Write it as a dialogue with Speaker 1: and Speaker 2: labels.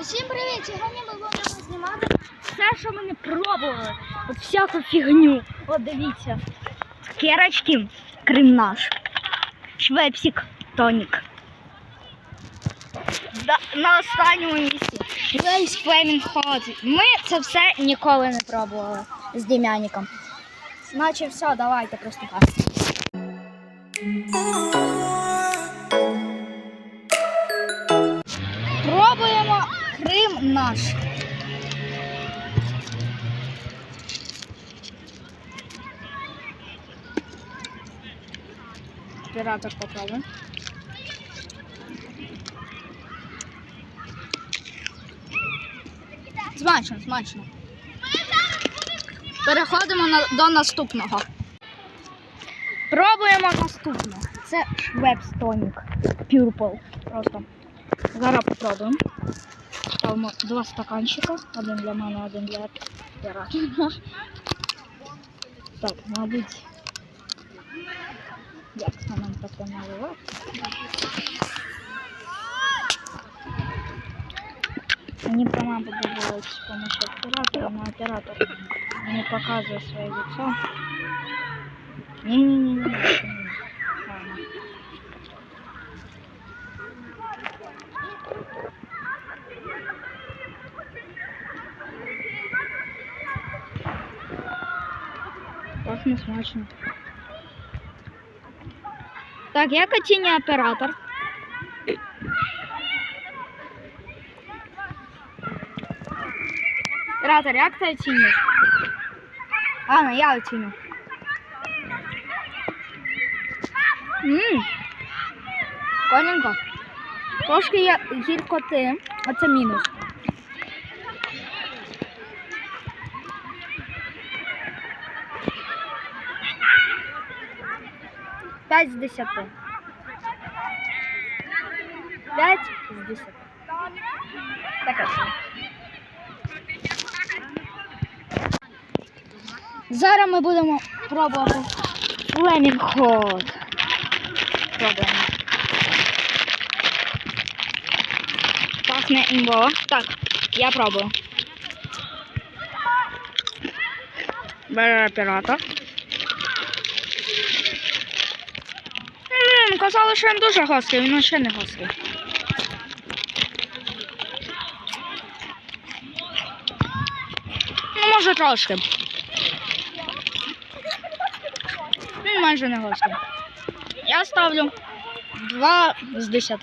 Speaker 1: Усім привіт! Сьогодні ми будемо знімати все, що ми не пробували. От всяку фігню. От дивіться. Цукерочки, крем наш. Швепсик, тонік. Да, на останньому місці. Вейс Flaming Hot. Ми це все ніколи не пробували з Дем'яніком. Значить, все, давайте приступати. Крим наш. Оператор попробуй. Смачно, смачно. Переходимо на, до наступного. Пробуємо наступне. Це Швепс тонік. Purple. Просто. Зараз попробуємо. Ставимо два стаканчика. Один для мене, один для оператора. Так, мабуть. Як це нам таке наливати? Мені прямо подобалось з помощью оператора, но оператор не показує своє лицо. Ні-ні-ні. Пахне смачно. Так, як оцінює оператор? Оператор, як ти оцінюєш? А, ну я оціню. Ммм. Коненько. Трошки є гіркоти, а це мінус. П'ять з десяти. П'ять з десяти. Таке. собі. Зараз ми будемо пробувати Hot. Пробуємо. Пахне імбо. Так, я пробую. Бере оператор. Ммм, казали, що він дуже гострий, він ще не гострий. Ну, може трошки. Ну, майже не гострий. Я ставлю 2 з 10.